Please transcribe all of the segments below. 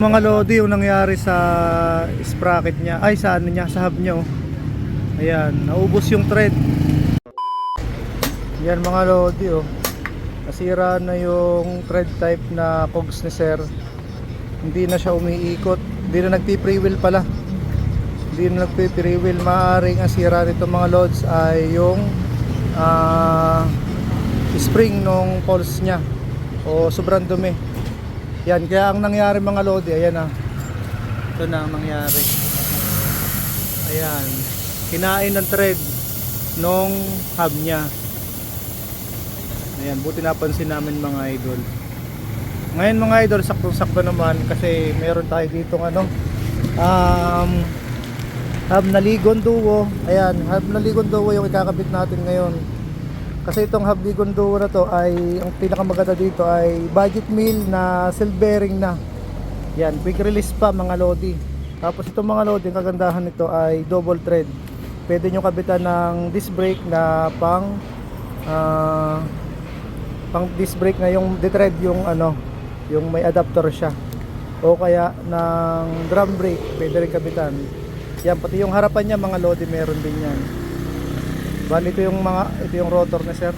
Mga lodi yung nangyari sa sprocket niya, ay sa ano niya, sa hub niya oh. Ayan, naubos yung thread. Yan mga lodi oh. Nasira na yung thread type na cogs ni sir. Hindi na siya umiikot. Hindi na nagpi-freewheel pala. Hindi na nagpi-freewheel. Maaaring ang sira nito mga lods ay yung ah, spring nung pulse niya o sobrang dumi. Yan, kaya ang nangyari mga lodi, ayan na. Ito na ang nangyari. Ayan. Kinain ng thread nung hub niya. Ayan, buti napansin namin mga idol. Ngayon mga idol, saktong-sakto naman kasi meron tayo dito ano, um, hub na Ligon Duo. Ayan, hub na Ligon Duo yung ikakabit natin ngayon. Kasi itong Duo na to ay ang pinakamaganda dito ay budget meal na silk bearing na. Yan, quick release pa mga lodi. Tapos itong mga lodi, ang kagandahan nito ay double thread. Pwede nyo kabitan ng disc brake na pang ah, pang disc brake na yung thread yung ano, yung may adapter siya. O kaya ng drum brake, pwede rin kabitan. Yan, pati yung harapan niya mga lodi meron din yan. Bali ito yung mga ito yung rotor na sir.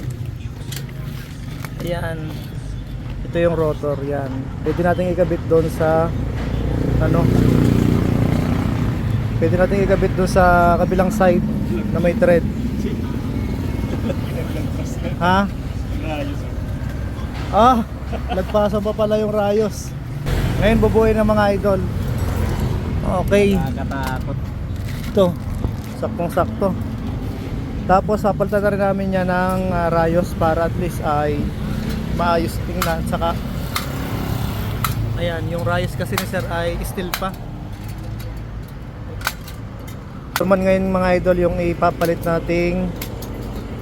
Ayan. Ito yung rotor, yan. Pwede natin ikabit doon sa ano? Pwede natin ikabit doon sa kabilang side na may thread. Ha? Ah, nagpasa pa pala yung rayos. Ngayon bubuhay ng mga idol. Okay. Nakakatakot. Ito, saktong-sakto. Tapos sapalitan na rin namin yan ng ah, rayos para at least ay maayos tingnan. Saka, ayan, yung rayos kasi ni sir ay steel pa. Naman ngayon mga idol yung ipapalit nating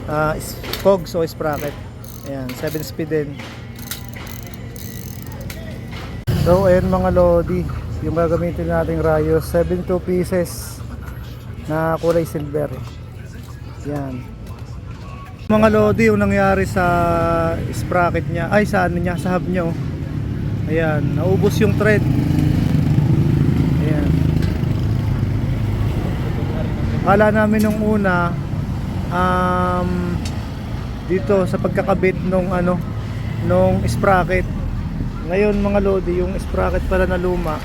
ah, is- cogs o sprocket. Ayan, 7 speed din. So, ayan mga lodi, yung gagamitin nating rayos, 72 pieces na kulay silver. Yan. Mga lodi yung nangyari sa sprocket niya, ay sa ano niya, sa hub niya oh. Ayan, naubos yung thread. Ayan. Kala namin nung una um, dito sa pagkakabit nung ano nung sprocket. Ngayon mga lodi, yung sprocket pala na luma.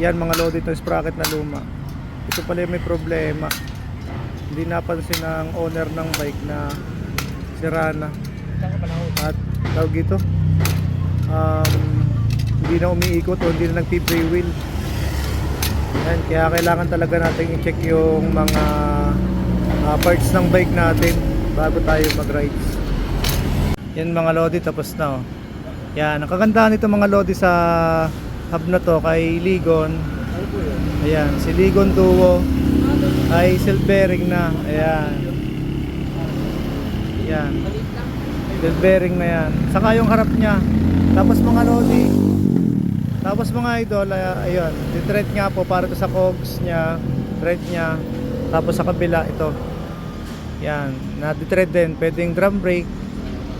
Yan mga lodi itong sprocket na luma. Ito pala yung may problema. Hindi napansin ng owner ng bike na sira na. At tawag ito. Um, hindi na umiikot o hindi na nagpi-freewheel. Yan, kaya kailangan talaga natin i-check yung mga ah, parts ng bike natin bago tayo mag-rides. Yan mga lodi tapos na oh. Yan, ang kagandahan nito mga lodi sa hub na to kay Ligon. Ayan, si Ligon Duo ay self bearing na. Ayan. Ayan. Self bearing na yan. Saka yung harap niya. Tapos mga lodi. Tapos mga idol, ay- ayun, di-thread nga po para to sa cogs niya, thread niya. Tapos sa kabila ito. Yan, na-thread din. Pwedeng drum brake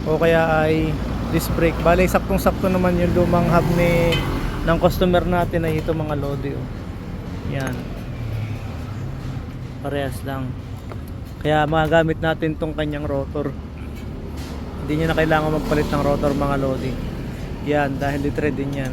o kaya ay disc brake. Bale, saktong-sakto naman yung lumang hub ni ng customer natin ay ito mga lodi. Oh. Yan. Parehas lang. Kaya magagamit natin tong kanyang rotor. Hindi niya na kailangan magpalit ng rotor mga lodi. Yan, dahil di-thread din yan.